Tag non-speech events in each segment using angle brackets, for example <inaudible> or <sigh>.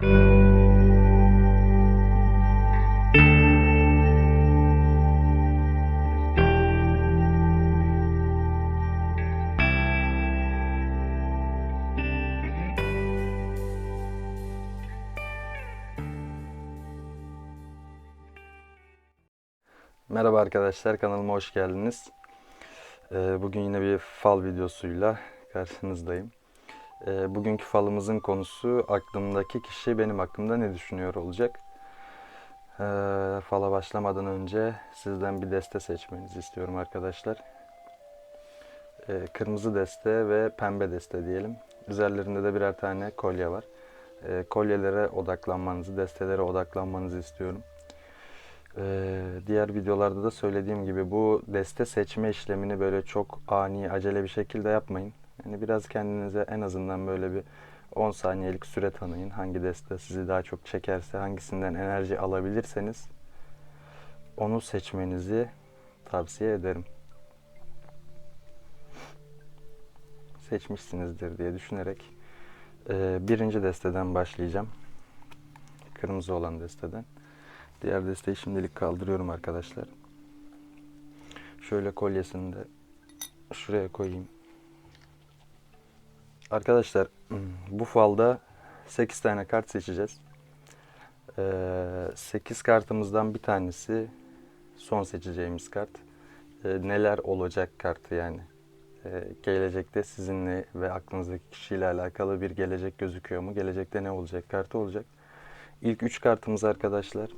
Merhaba arkadaşlar kanalıma hoş geldiniz. Ee, Bugün yine bir fal videosuyla karşınızdayım. Ee, Bugünkü falımızın konusu aklımdaki kişi benim hakkımda ne düşünüyor olacak. Ee, Fala başlamadan önce sizden bir deste seçmenizi istiyorum arkadaşlar. Ee, Kırmızı deste ve pembe deste diyelim. Üzerlerinde de birer tane kolye var. Ee, Kolyelere odaklanmanızı, destelere odaklanmanızı istiyorum. Ee, diğer videolarda da söylediğim gibi bu deste seçme işlemini böyle çok ani, acele bir şekilde yapmayın. Yani biraz kendinize en azından böyle bir 10 saniyelik süre tanıyın. Hangi deste sizi daha çok çekerse, hangisinden enerji alabilirseniz onu seçmenizi tavsiye ederim. Seçmişsinizdir diye düşünerek e, birinci desteden başlayacağım. Kırmızı olan desteden. Diğer desteği şimdilik kaldırıyorum arkadaşlar. Şöyle kolyesini de şuraya koyayım. Arkadaşlar <clears throat> bu falda 8 tane kart seçeceğiz. 8 kartımızdan bir tanesi son seçeceğimiz kart. Ee, Neler olacak kartı yani. Ee, Gelecekte sizinle ve aklınızdaki kişiyle alakalı bir gelecek gözüküyor mu? Gelecekte ne olacak kartı olacak. İlk 3 kartımız arkadaşlar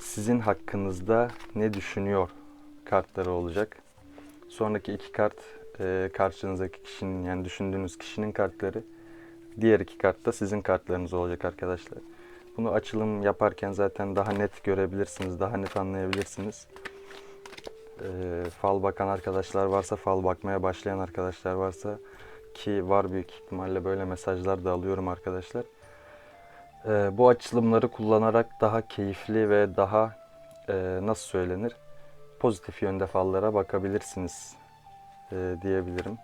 sizin hakkınızda ne düşünüyor kartları olacak. Sonraki iki kart eee, karşınızdaki kişinin yani düşündüğünüz kişinin kartları. Diğer iki kart da sizin kartlarınız olacak arkadaşlar. Bunu açılım yaparken zaten daha net görebilirsiniz, daha net anlayabilirsiniz. Eee, fal bakan arkadaşlar varsa, fal bakmaya başlayan arkadaşlar varsa ki var büyük ihtimalle böyle mesajlar da alıyorum arkadaşlar. Ee, bu açılımları kullanarak daha keyifli ve daha e, nasıl söylenir pozitif yönde fallara bakabilirsiniz e, diyebilirim.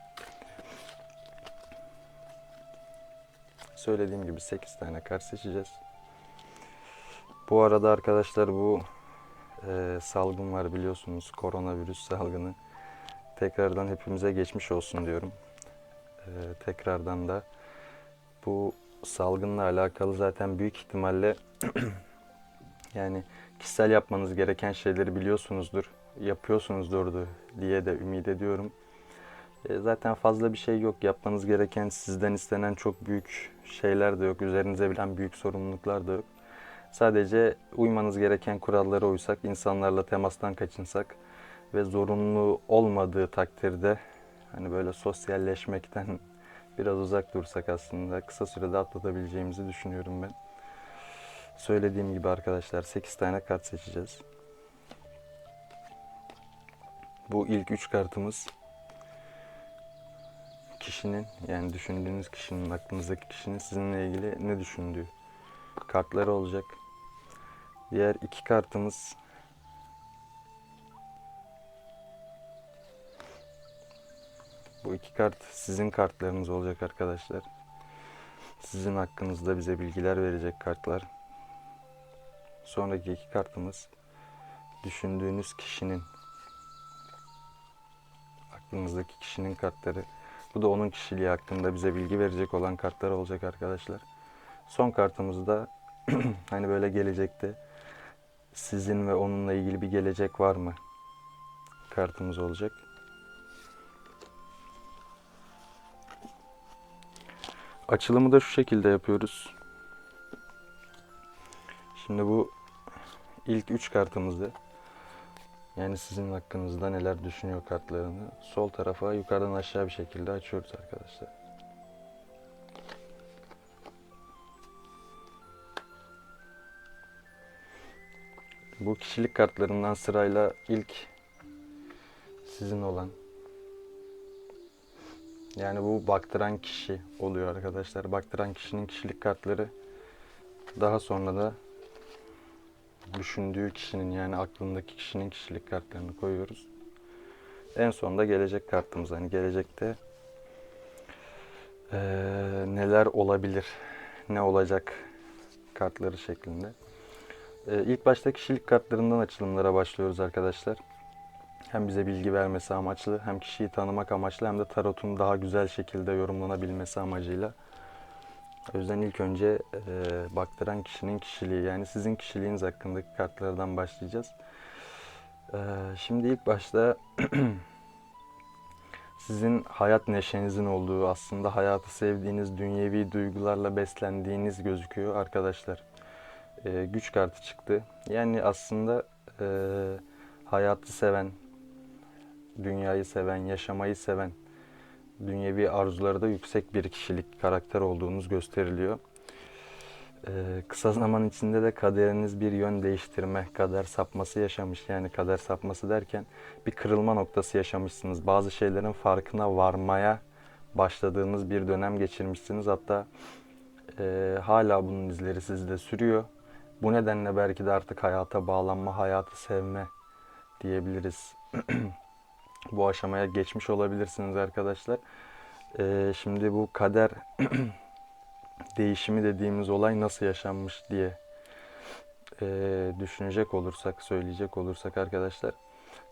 Söylediğim gibi 8 tane kart seçeceğiz. Bu arada arkadaşlar bu e, salgın var biliyorsunuz koronavirüs salgını. Tekrardan hepimize geçmiş olsun diyorum. E, tekrardan da bu salgınla alakalı zaten büyük ihtimalle <clears throat> yani kişisel yapmanız gereken şeyleri biliyorsunuzdur, yapıyorsunuzdur diye de ümit ediyorum. E, Zaten fazla bir şey yok. Yapmanız gereken sizden istenen çok büyük şeyler de yok. Üzerinize bilen büyük sorumluluklar da yok. Sadece uymanız gereken kurallara uysak, insanlarla temastan kaçınsak ve zorunlu olmadığı takdirde hani böyle sosyalleşmekten <laughs> biraz uzak dursak aslında kısa sürede atlatabileceğimizi düşünüyorum ben. Söylediğim gibi arkadaşlar 8 tane kart seçeceğiz. Bu ilk 3 kartımız kişinin yani düşündüğünüz kişinin, aklınızdaki kişinin sizinle ilgili ne düşündüğü kartları olacak. Diğer iki kartımız Bu iki kart sizin kartlarınız olacak arkadaşlar. Sizin hakkınızda bize bilgiler verecek kartlar. Sonraki iki kartımız düşündüğünüz kişinin aklınızdaki kişinin kartları. Bu da onun kişiliği hakkında bize bilgi verecek olan kartlar olacak arkadaşlar. Son kartımız da <clears throat> hani böyle gelecekte sizin ve onunla ilgili bir gelecek var mı kartımız olacak. Açılımı da şu şekilde yapıyoruz. Şimdi bu ilk 3 kartımızı yani sizin hakkınızda neler düşünüyor kartlarını sol tarafa yukarıdan aşağı bir şekilde açıyoruz arkadaşlar. Bu kişilik kartlarından sırayla ilk sizin olan yani bu baktıran kişi oluyor arkadaşlar. Baktıran kişinin kişilik kartları daha sonra da düşündüğü kişinin yani aklındaki kişinin kişilik kartlarını koyuyoruz. En sonunda gelecek kartımız. Hani gelecekte Ee, neler olabilir, ne olacak kartları şeklinde. Ee, ilk başta kişilik kartlarından açılımlara başlıyoruz arkadaşlar. Hem bize bilgi vermesi amaçlı, hem kişiyi tanımak amaçlı, hem de tarotun daha güzel şekilde yorumlanabilmesi amacıyla. O yüzden ilk önce e, baktıran kişinin kişiliği, yani sizin kişiliğiniz hakkındaki kartlardan başlayacağız. Ee, şimdi ilk başta <clears throat> sizin hayat neşenizin olduğu, aslında hayatı sevdiğiniz, dünyevi duygularla beslendiğiniz gözüküyor arkadaşlar. Ee, güç kartı çıktı. Yani aslında e, hayatı seven, dünyayı seven, yaşamayı seven, dünyevi arzuları da yüksek bir kişilik, karakter olduğunuz gösteriliyor. Ee, kısa zaman içinde de kaderiniz bir yön değiştirme, kader sapması yaşamış. Yani kader sapması derken bir kırılma noktası yaşamışsınız. Bazı şeylerin farkına varmaya başladığınız bir dönem geçirmişsiniz. Hatta e, hala bunun izleri sizde sürüyor. Bu nedenle belki de artık hayata bağlanma, hayatı sevme diyebiliriz. <clears throat> bu aşamaya geçmiş olabilirsiniz arkadaşlar. Ee, şimdi bu kader <clears throat> değişimi dediğimiz olay nasıl yaşanmış diye ee, düşünecek olursak, söyleyecek olursak arkadaşlar.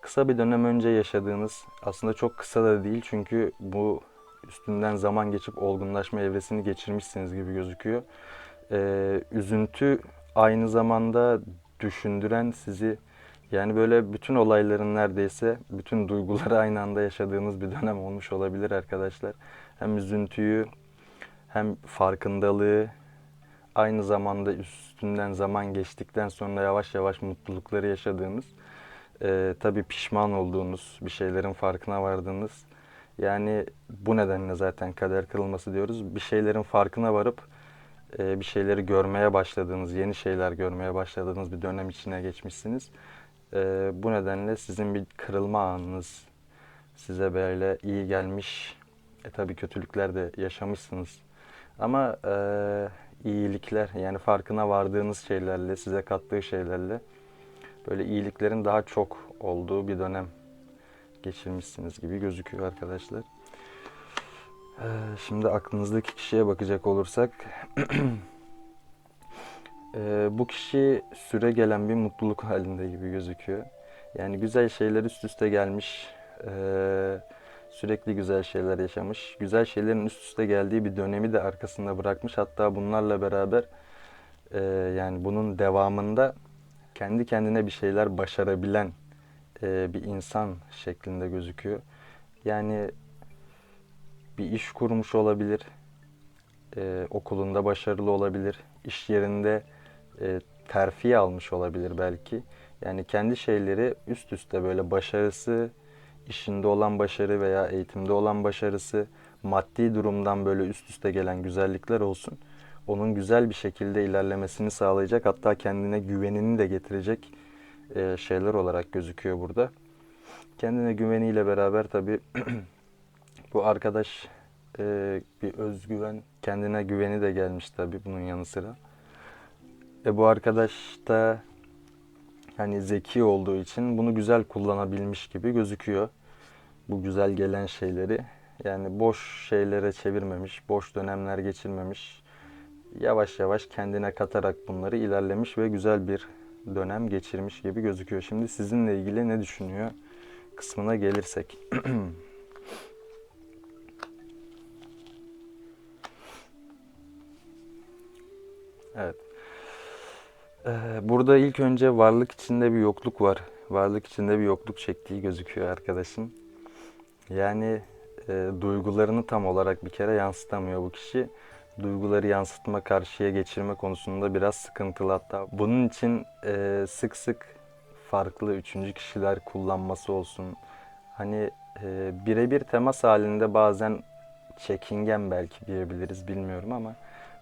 Kısa bir dönem önce yaşadığınız, aslında çok kısa da değil çünkü bu üstünden zaman geçip olgunlaşma evresini geçirmişsiniz gibi gözüküyor. Ee, üzüntü aynı zamanda düşündüren sizi yani böyle bütün olayların neredeyse bütün duyguları <laughs> aynı anda yaşadığınız bir dönem olmuş olabilir arkadaşlar. Hem üzüntüyü hem farkındalığı aynı zamanda üstünden zaman geçtikten sonra yavaş yavaş mutlulukları yaşadığınız e, tabii pişman olduğunuz bir şeylerin farkına vardığınız yani bu nedenle zaten kader kırılması diyoruz. Bir şeylerin farkına varıp e, bir şeyleri görmeye başladığınız, yeni şeyler görmeye başladığınız bir dönem içine geçmişsiniz. E, bu nedenle sizin bir kırılma anınız size böyle iyi gelmiş. E tabii kötülükler de yaşamışsınız. Ama e, iyilikler yani farkına vardığınız şeylerle, size kattığı şeylerle böyle iyiliklerin daha çok olduğu bir dönem geçirmişsiniz gibi gözüküyor arkadaşlar. E, şimdi aklınızdaki kişiye bakacak olursak <clears throat> e, bu kişi süre gelen bir mutluluk halinde gibi gözüküyor. Yani güzel şeyler üst üste gelmiş. E, sürekli güzel şeyler yaşamış. Güzel şeylerin üst üste geldiği bir dönemi de arkasında bırakmış. Hatta bunlarla beraber e, yani bunun devamında kendi kendine bir şeyler başarabilen e, bir insan şeklinde gözüküyor. Yani bir iş kurmuş olabilir, e, okulunda başarılı olabilir, iş yerinde e, terfi almış olabilir belki. Yani kendi şeyleri üst üste böyle başarısı, işinde olan başarı veya eğitimde olan başarısı, maddi durumdan böyle üst üste gelen güzellikler olsun. Onun güzel bir şekilde ilerlemesini sağlayacak hatta kendine güvenini de getirecek e, şeyler olarak gözüküyor burada. Kendine güveniyle beraber tabi <clears throat> bu arkadaş e, bir özgüven, kendine güveni de gelmiş tabi bunun yanı sıra. E bu arkadaş da hani zeki olduğu için bunu güzel kullanabilmiş gibi gözüküyor. Bu güzel gelen şeyleri yani boş şeylere çevirmemiş, boş dönemler geçirmemiş. Yavaş yavaş kendine katarak bunları ilerlemiş ve güzel bir dönem geçirmiş gibi gözüküyor. Şimdi sizinle ilgili ne düşünüyor kısmına gelirsek. <clears throat> evet. Ee, burada ilk önce varlık içinde bir yokluk var. Varlık içinde bir yokluk çektiği gözüküyor arkadaşın. Yani e, duygularını tam olarak bir kere yansıtamıyor bu kişi. Duyguları yansıtma, karşıya geçirme konusunda biraz sıkıntılı hatta. Bunun için e, sık sık farklı üçüncü kişiler kullanması olsun. Hani e, birebir temas halinde bazen çekingen belki diyebiliriz bilmiyorum ama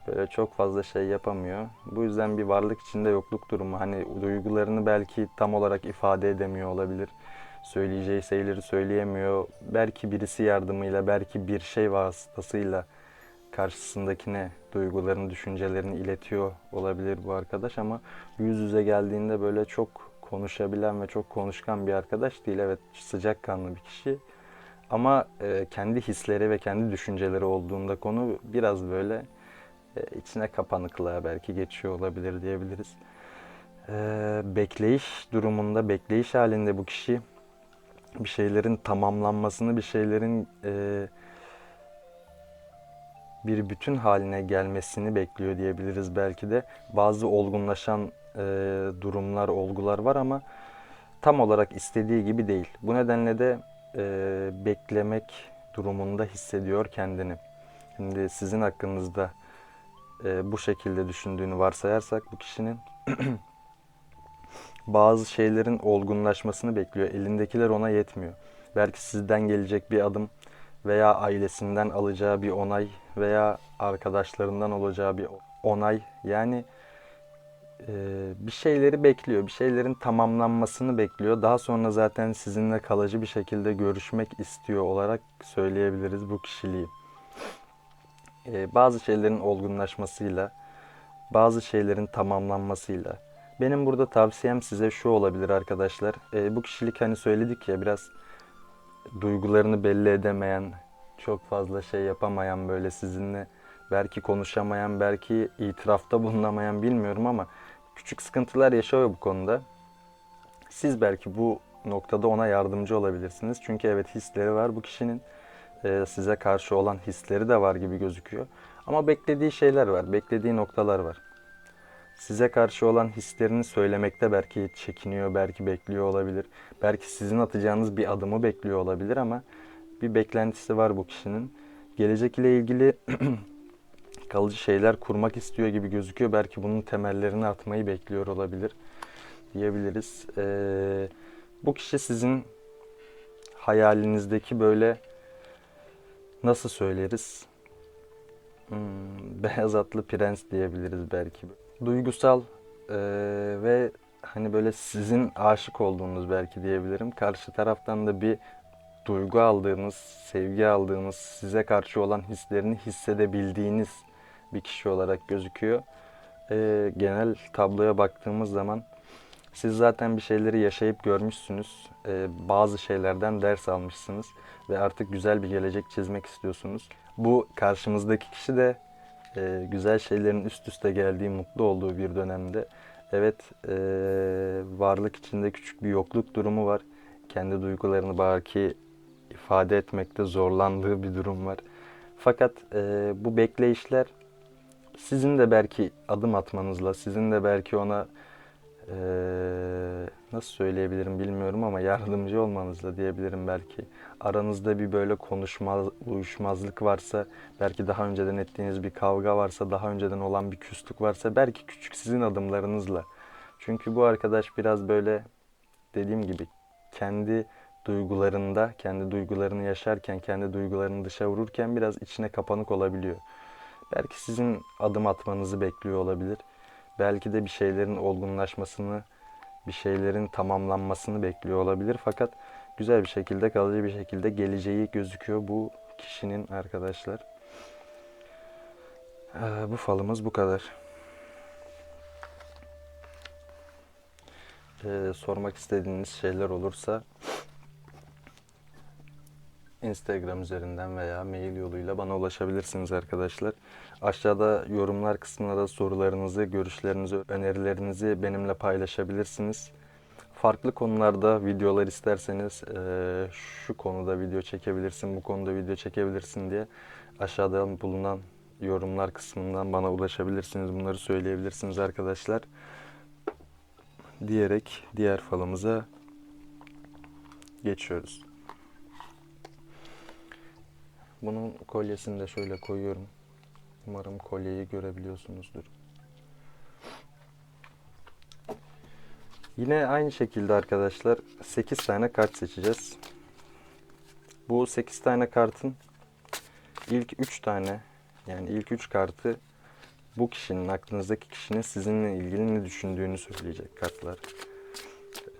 böyle çok fazla şey yapamıyor. Bu yüzden bir varlık içinde yokluk durumu. Hani duygularını belki tam olarak ifade edemiyor olabilir. Söyleyeceği şeyleri söyleyemiyor. Belki birisi yardımıyla, belki bir şey vasıtasıyla karşısındakine duygularını, düşüncelerini iletiyor olabilir bu arkadaş ama yüz yüze geldiğinde böyle çok konuşabilen ve çok konuşkan bir arkadaş değil. Evet sıcakkanlı bir kişi Ama e, kendi hisleri ve kendi düşünceleri olduğunda konu biraz böyle içine kapanıklığa belki geçiyor olabilir diyebiliriz. E, bekleyiş durumunda, bekleyiş halinde bu kişi bir şeylerin tamamlanmasını, bir şeylerin e, bir bütün haline gelmesini bekliyor diyebiliriz belki de. Bazı olgunlaşan e, durumlar, olgular var ama tam olarak istediği gibi değil. Bu nedenle de e, beklemek durumunda hissediyor kendini. Şimdi sizin hakkınızda e, bu şekilde düşündüğünü varsayarsak bu kişinin <clears throat> bazı şeylerin olgunlaşmasını bekliyor. Elindekiler ona yetmiyor. Belki sizden gelecek bir adım veya ailesinden alacağı bir onay veya arkadaşlarından olacağı bir onay. Yani e, bir şeyleri bekliyor, bir şeylerin tamamlanmasını bekliyor. Daha sonra zaten sizinle kalıcı bir şekilde görüşmek istiyor olarak söyleyebiliriz bu kişiliği. E, bazı şeylerin olgunlaşmasıyla, bazı şeylerin tamamlanmasıyla. Benim burada tavsiyem size şu olabilir arkadaşlar. E, bu kişilik hani söyledik ya biraz duygularını belli edemeyen, çok fazla şey yapamayan böyle sizinle belki konuşamayan, belki itirafta <laughs> bulunamayan bilmiyorum ama küçük sıkıntılar yaşıyor bu konuda. Siz belki bu noktada ona yardımcı olabilirsiniz. Çünkü evet hisleri var bu kişinin. Ee, size karşı olan hisleri de var gibi gözüküyor. Ama beklediği şeyler var, beklediği noktalar var. Size karşı olan hislerini söylemekte belki çekiniyor, belki bekliyor olabilir. Belki sizin atacağınız bir adımı bekliyor olabilir ama bir beklentisi var bu kişinin. Gelecek ile ilgili <clears throat> kalıcı şeyler kurmak istiyor gibi gözüküyor. Belki bunun temellerini atmayı bekliyor olabilir diyebiliriz. Ee, bu kişi sizin hayalinizdeki böyle nasıl söyleriz? Hmm, <laughs> beyaz atlı prens diyebiliriz belki. Duygusal e, ve hani böyle sizin aşık olduğunuz belki diyebilirim. Karşı taraftan da bir duygu aldığınız, sevgi aldığınız, size karşı olan hislerini hissedebildiğiniz bir kişi olarak gözüküyor. Ee, genel tabloya baktığımız zaman siz zaten bir şeyleri yaşayıp görmüşsünüz. Ee, bazı şeylerden ders almışsınız ve artık güzel bir gelecek çizmek istiyorsunuz. Bu karşımızdaki kişi de e, güzel şeylerin üst üste geldiği, mutlu olduğu bir dönemde. Evet, e, varlık içinde küçük bir yokluk durumu var. Kendi duygularını belki ifade etmekte zorlandığı bir durum var. Fakat e, bu bekleyişler sizin de belki adım atmanızla, sizin de belki ona e, nasıl söyleyebilirim bilmiyorum ama yardımcı olmanızla diyebilirim belki. Aranızda bir böyle konuşma, uyuşmazlık varsa, belki daha önceden ettiğiniz bir kavga varsa, daha önceden olan bir küslük varsa, belki küçük sizin adımlarınızla. Çünkü bu arkadaş biraz böyle dediğim gibi kendi duygularında, kendi duygularını yaşarken, kendi duygularını dışa vururken biraz içine kapanık olabiliyor. Belki sizin adım atmanızı bekliyor olabilir. Belki de bir şeylerin olgunlaşmasını, bir şeylerin tamamlanmasını bekliyor olabilir. Fakat güzel bir şekilde, kalıcı bir şekilde geleceği gözüküyor bu kişinin arkadaşlar. Ee, bu falımız bu kadar. Ee, sormak istediğiniz şeyler olursa Instagram üzerinden veya mail yoluyla bana ulaşabilirsiniz arkadaşlar. Aşağıda yorumlar kısmına da sorularınızı, görüşlerinizi, önerilerinizi benimle paylaşabilirsiniz. Farklı konularda videolar isterseniz eee, şu konuda video çekebilirsin, bu konuda video çekebilirsin diye aşağıda bulunan yorumlar kısmından bana ulaşabilirsiniz. Bunları söyleyebilirsiniz arkadaşlar. Diyerek diğer falımıza geçiyoruz. Bunun kolyesini de şöyle koyuyorum. Umarım kolyeyi görebiliyorsunuzdur. Yine aynı şekilde arkadaşlar 8 tane kart seçeceğiz. Bu 8 tane kartın ilk 3 tane yani ilk 3 kartı bu kişinin, aklınızdaki kişinin sizinle ilgili ne düşündüğünü söyleyecek kartlar.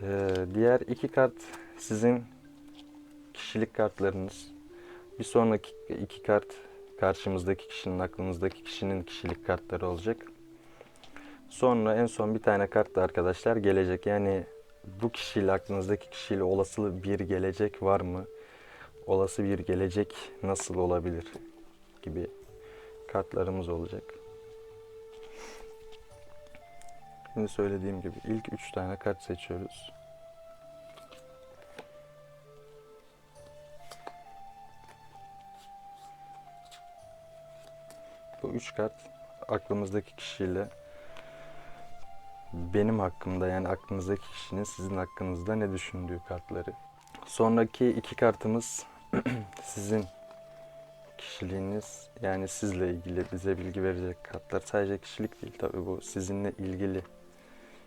Ee, diğer iki kart sizin kişilik kartlarınız. Bir sonraki iki kart karşımızdaki kişinin, aklımızdaki kişinin kişilik kartları olacak. Sonra en son bir tane kart da arkadaşlar gelecek. Yani bu kişiyle, aklınızdaki kişiyle olası bir gelecek var mı? olası bir gelecek nasıl olabilir gibi kartlarımız olacak. Şimdi söylediğim gibi ilk üç tane kart seçiyoruz. Bu üç kart aklımızdaki kişiyle benim hakkımda yani aklınızdaki kişinin sizin hakkınızda ne düşündüğü kartları. Sonraki iki kartımız <clears throat> sizin kişiliğiniz yani sizle ilgili bize bilgi verecek kartlar. Sadece kişilik değil tabii bu sizinle ilgili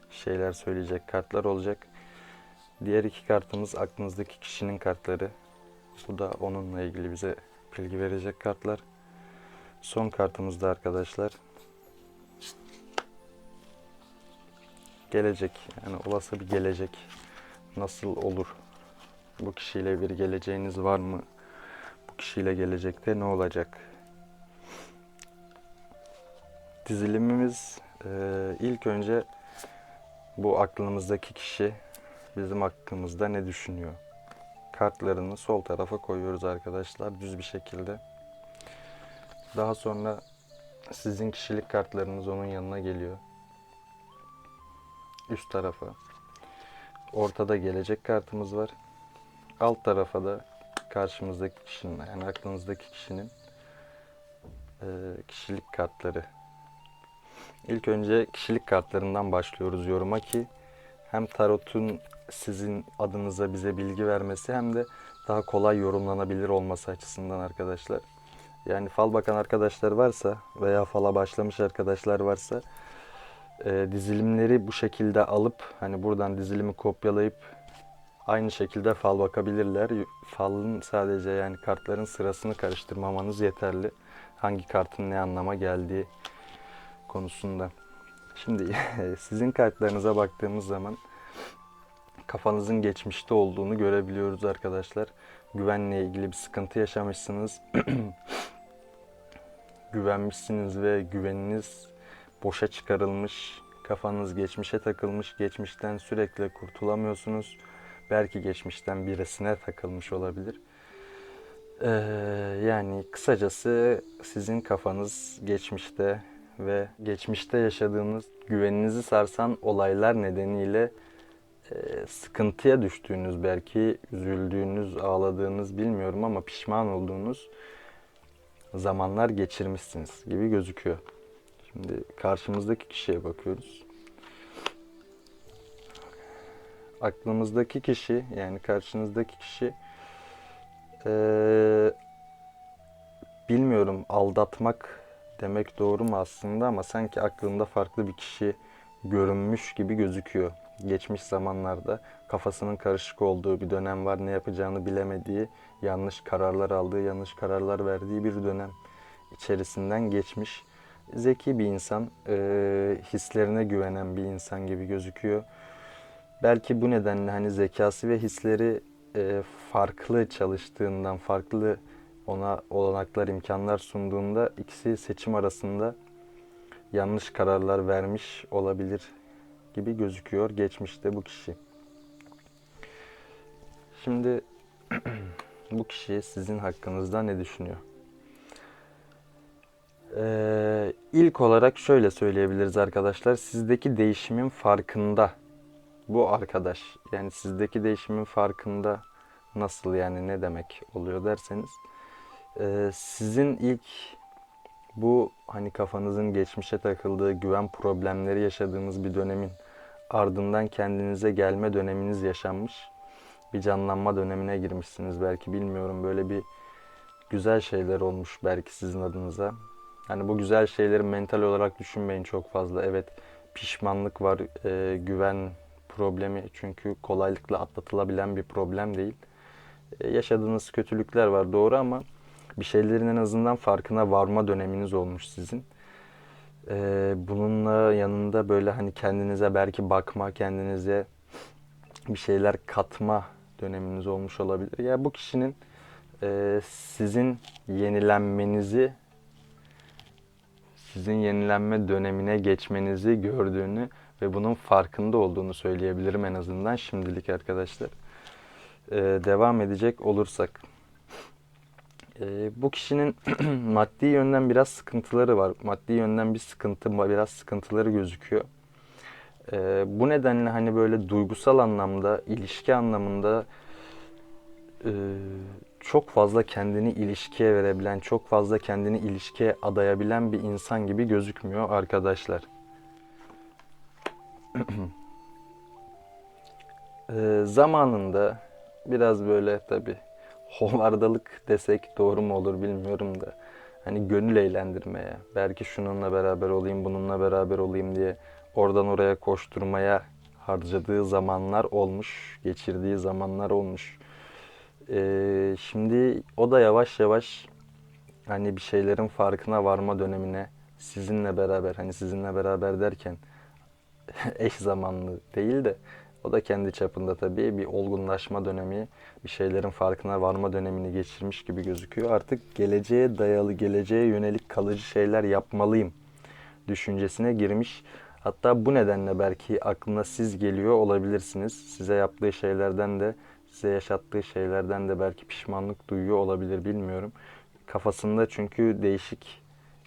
şeyler söyleyecek kartlar olacak. Diğer iki kartımız aklınızdaki kişinin kartları. Bu da onunla ilgili bize bilgi verecek kartlar. Son kartımız da arkadaşlar gelecek yani olası bir gelecek nasıl olur? Bu kişiyle bir geleceğiniz var mı? Bu kişiyle gelecekte ne olacak? Dizilimimiz e, ilk önce bu aklımızdaki kişi bizim hakkımızda ne düşünüyor? Kartlarını sol tarafa koyuyoruz arkadaşlar düz bir şekilde. Daha sonra sizin kişilik kartlarınız onun yanına geliyor. Üst tarafa. Ortada gelecek kartımız var. Alt tarafa da karşımızdaki kişinin yani aklınızdaki kişinin e, kişilik kartları. İlk önce kişilik kartlarından başlıyoruz yoruma ki hem tarotun sizin adınıza bize bilgi vermesi hem de daha kolay yorumlanabilir olması açısından arkadaşlar. Yani fal bakan arkadaşlar varsa veya fala başlamış arkadaşlar varsa e, dizilimleri bu şekilde alıp hani buradan dizilimi kopyalayıp aynı şekilde fal bakabilirler. Falın sadece yani kartların sırasını karıştırmamanız yeterli. Hangi kartın ne anlama geldiği konusunda. Şimdi <laughs> sizin kartlarınıza baktığımız zaman kafanızın geçmişte olduğunu görebiliyoruz arkadaşlar. Güvenle ilgili bir sıkıntı yaşamışsınız. <clears throat> Güvenmişsiniz ve güveniniz boşa çıkarılmış. Kafanız geçmişe takılmış. Geçmişten sürekli kurtulamıyorsunuz. Belki geçmişten birisine takılmış olabilir. Ee, yani kısacası sizin kafanız geçmişte ve geçmişte yaşadığınız güveninizi sarsan olaylar nedeniyle sıkıntıya düştüğünüz belki üzüldüğünüz, ağladığınız bilmiyorum ama pişman olduğunuz zamanlar geçirmişsiniz gibi gözüküyor. Şimdi karşımızdaki kişiye bakıyoruz. Aklımızdaki kişi yani karşınızdaki kişi eee, bilmiyorum aldatmak demek doğru mu aslında ama sanki aklında farklı bir kişi görünmüş gibi gözüküyor. Geçmiş zamanlarda kafasının karışık olduğu bir dönem var. Ne yapacağını bilemediği, yanlış kararlar aldığı, yanlış kararlar verdiği bir dönem içerisinden geçmiş. Zeki bir insan, eee, hislerine güvenen bir insan gibi gözüküyor. Belki bu nedenle hani zekası ve hisleri e, farklı çalıştığından, farklı ona olanaklar, imkanlar sunduğunda ikisi seçim arasında yanlış kararlar vermiş olabilir gibi gözüküyor geçmişte bu kişi. Şimdi <clears throat> bu kişi sizin hakkınızda ne düşünüyor? Ee, ilk olarak şöyle söyleyebiliriz arkadaşlar. Sizdeki değişimin farkında bu arkadaş. Yani sizdeki değişimin farkında nasıl yani ne demek oluyor derseniz. ee, sizin ilk bu hani kafanızın geçmişe takıldığı güven problemleri yaşadığınız bir dönemin ardından kendinize gelme döneminiz yaşanmış. Bir canlanma dönemine girmişsiniz belki bilmiyorum böyle bir güzel şeyler olmuş belki sizin adınıza. Yani bu güzel şeyleri mental olarak düşünmeyin çok fazla. Evet pişmanlık var, e, güven problemi çünkü kolaylıkla atlatılabilen bir problem değil. E, yaşadığınız kötülükler var doğru ama bir şeylerin en azından farkına varma döneminiz olmuş sizin. E, bununla yanında böyle hani kendinize belki bakma, kendinize bir şeyler katma döneminiz olmuş olabilir. Ya bu kişinin e, sizin yenilenmenizi sizin yenilenme dönemine geçmenizi gördüğünü ve bunun farkında olduğunu söyleyebilirim en azından şimdilik arkadaşlar. Ee, devam edecek olursak. Ee, bu kişinin <clears throat> maddi yönden biraz sıkıntıları var. Maddi yönden bir sıkıntı, biraz sıkıntıları gözüküyor. Ee, bu nedenle hani böyle duygusal anlamda, ilişki anlamında e, çok fazla kendini ilişkiye verebilen, çok fazla kendini ilişkiye adayabilen bir insan gibi gözükmüyor arkadaşlar. <clears throat> Ee, zamanında biraz böyle tabi hovardalık desek doğru mu olur bilmiyorum da. Hani gönül eğlendirmeye belki şununla beraber olayım bununla beraber olayım diye oradan oraya koşturmaya harcadığı zamanlar olmuş geçirdiği zamanlar olmuş. Ee, şimdi o da yavaş yavaş hani bir şeylerin farkına varma dönemine sizinle beraber hani sizinle beraber derken <laughs> eş zamanlı değil de o da kendi çapında tabii bir olgunlaşma dönemi, bir şeylerin farkına varma dönemini geçirmiş gibi gözüküyor. Artık geleceğe dayalı, geleceğe yönelik kalıcı şeyler yapmalıyım düşüncesine girmiş. Hatta bu nedenle belki aklına siz geliyor olabilirsiniz. Size yaptığı şeylerden de, size yaşattığı şeylerden de belki pişmanlık duyuyor olabilir bilmiyorum. Kafasında çünkü değişik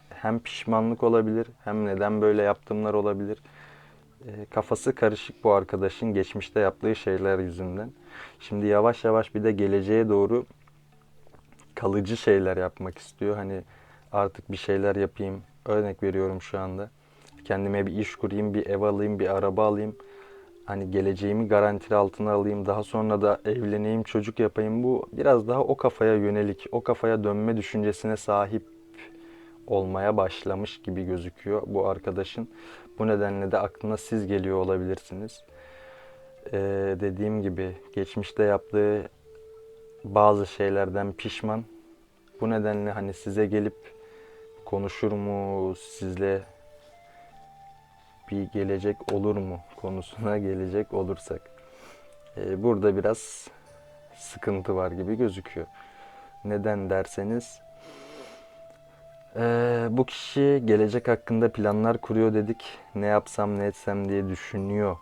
hem pişmanlık olabilir hem neden böyle yaptımlar olabilir. E, kafası karışık bu arkadaşın geçmişte yaptığı şeyler yüzünden. Şimdi yavaş yavaş bir de geleceğe doğru kalıcı şeyler yapmak istiyor. Hani artık bir şeyler yapayım. Örnek veriyorum şu anda. Kendime bir iş kurayım, bir ev alayım, bir araba alayım. Hani geleceğimi garantili altına alayım. Daha sonra da evleneyim, çocuk yapayım. Bu biraz daha o kafaya yönelik, o kafaya dönme düşüncesine sahip olmaya başlamış gibi gözüküyor bu arkadaşın. Bu nedenle de aklına siz geliyor olabilirsiniz. Ee, dediğim gibi geçmişte yaptığı bazı şeylerden pişman. Bu nedenle hani size gelip konuşur mu, sizle bir gelecek olur mu konusuna <laughs> gelecek olursak. Ee, burada biraz sıkıntı var gibi gözüküyor. Neden derseniz ee, bu kişi gelecek hakkında planlar kuruyor dedik. Ne yapsam ne etsem diye düşünüyor.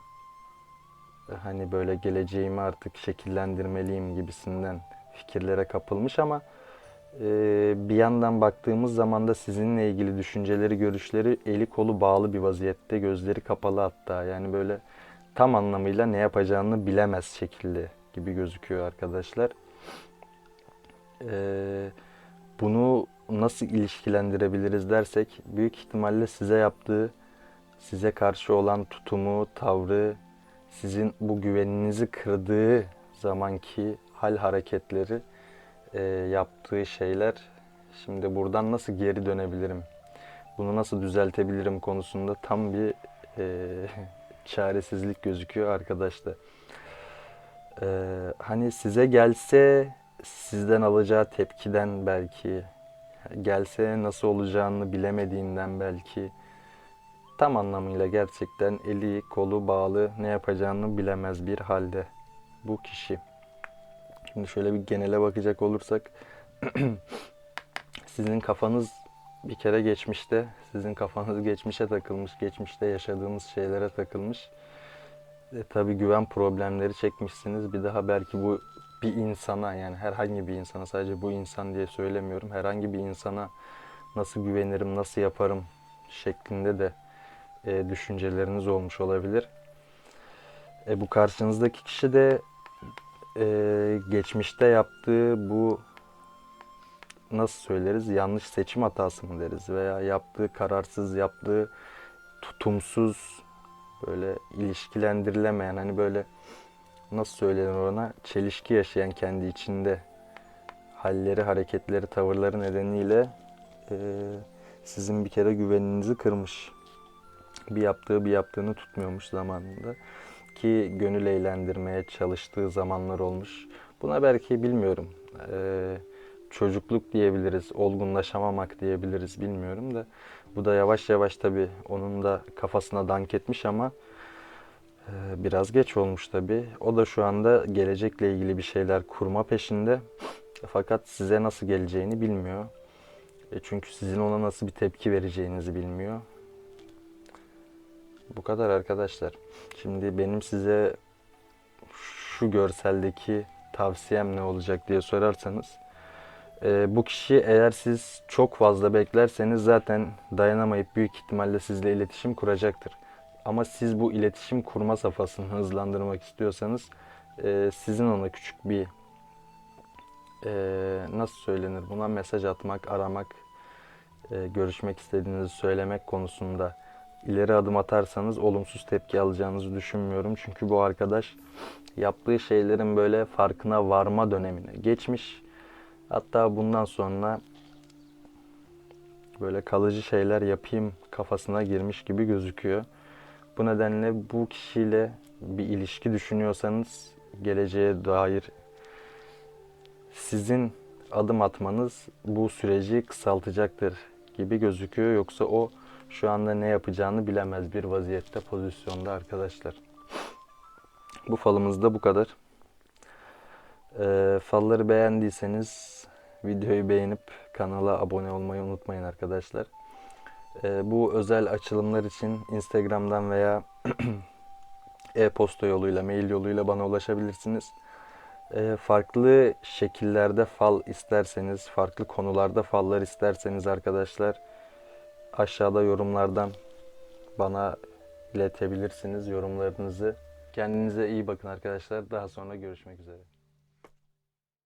Ee, Hani böyle geleceğimi artık şekillendirmeliyim gibisinden fikirlere kapılmış ama e, bir yandan baktığımız zaman da sizinle ilgili düşünceleri, görüşleri eli kolu bağlı bir vaziyette, gözleri kapalı hatta. Yani böyle tam anlamıyla ne yapacağını bilemez şekilde gibi gözüküyor arkadaşlar. Ee, bunu nasıl ilişkilendirebiliriz dersek büyük ihtimalle size yaptığı, size karşı olan tutumu, tavrı, sizin bu güveninizi kırdığı zamanki hal hareketleri, e, yaptığı şeyler. Şimdi buradan nasıl geri dönebilirim, bunu nasıl düzeltebilirim konusunda tam bir e, <laughs> çaresizlik gözüküyor arkadaşlar. Ee, hani size gelse sizden alacağı tepkiden belki gelse nasıl olacağını bilemediğinden belki tam anlamıyla gerçekten eli kolu bağlı ne yapacağını bilemez bir halde bu kişi. Şimdi şöyle bir genele bakacak olursak <clears throat> sizin kafanız bir kere geçmişte, sizin kafanız geçmişe takılmış, geçmişte yaşadığınız şeylere takılmış. E, tabii güven problemleri çekmişsiniz. Bir daha belki bu bir insana yani herhangi bir insana sadece bu insan diye söylemiyorum. Herhangi bir insana nasıl güvenirim, nasıl yaparım şeklinde de e, düşünceleriniz olmuş olabilir. E, bu karşınızdaki kişi de e, geçmişte yaptığı bu nasıl söyleriz yanlış seçim hatası mı deriz veya yaptığı kararsız, yaptığı tutumsuz böyle ilişkilendirilemeyen hani böyle nasıl söylenir ona çelişki yaşayan kendi içinde halleri, hareketleri, tavırları nedeniyle e, sizin bir kere güveninizi kırmış. Bir yaptığı bir yaptığını tutmuyormuş zamanında ki gönül eğlendirmeye çalıştığı zamanlar olmuş. Buna belki bilmiyorum. E, çocukluk diyebiliriz, olgunlaşamamak diyebiliriz bilmiyorum da bu da yavaş yavaş tabii onun da kafasına dank etmiş ama biraz geç olmuş tabii. O da şu anda gelecekle ilgili bir şeyler kurma peşinde. Fakat size nasıl geleceğini bilmiyor. E, çünkü sizin ona nasıl bir tepki vereceğinizi bilmiyor. Bu kadar arkadaşlar. Şimdi benim size şu görseldeki tavsiyem ne olacak diye sorarsanız Ee, bu kişi eğer siz çok fazla beklerseniz zaten dayanamayıp büyük ihtimalle sizle iletişim kuracaktır. Ama siz bu iletişim kurma safhasını hızlandırmak istiyorsanız e, sizin ona küçük bir e, nasıl söylenir buna mesaj atmak, aramak, e, görüşmek istediğinizi söylemek konusunda ileri adım atarsanız olumsuz tepki alacağınızı düşünmüyorum. Çünkü bu arkadaş yaptığı şeylerin böyle farkına varma dönemine geçmiş. Hatta bundan sonra böyle kalıcı şeyler yapayım kafasına girmiş gibi gözüküyor. Bu nedenle bu kişiyle bir ilişki düşünüyorsanız geleceğe dair sizin adım atmanız bu süreci kısaltacaktır gibi gözüküyor. Yoksa o şu anda ne yapacağını bilemez bir vaziyette, pozisyonda arkadaşlar. Bu falımız da bu kadar. Ee, falları beğendiyseniz videoyu beğenip kanala abone olmayı unutmayın arkadaşlar. Ee, bu özel açılımlar için Instagram'dan veya <clears throat> e-posta yoluyla, mail yoluyla bana ulaşabilirsiniz. Ee, farklı şekillerde fal isterseniz, farklı konularda fallar isterseniz arkadaşlar aşağıda yorumlardan bana iletebilirsiniz yorumlarınızı. Kendinize iyi bakın arkadaşlar. Daha sonra görüşmek üzere.